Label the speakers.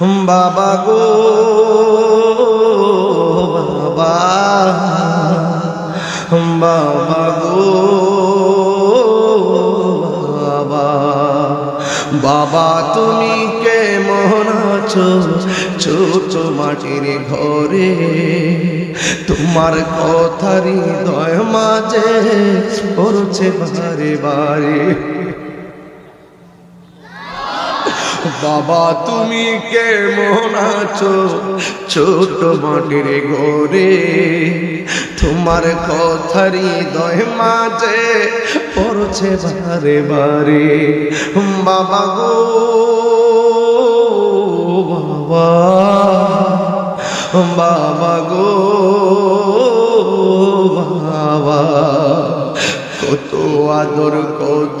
Speaker 1: বাবা গো, বাবা। বাবা গো, বাবা। বাবা, তুমি কেমন আছো? ছোট মাটির ঘরে তোমার কথারই দয় মাঝে পড়ছে বারে বারে। বাবা, তুমি কেমন আছো? ছোট মাটির ঘরে তোমার কথারই দয় মাঝে পড়ছে বারে বারে। বাবা গো, বাবা বাবা গো, বাবা, কত আদর, কত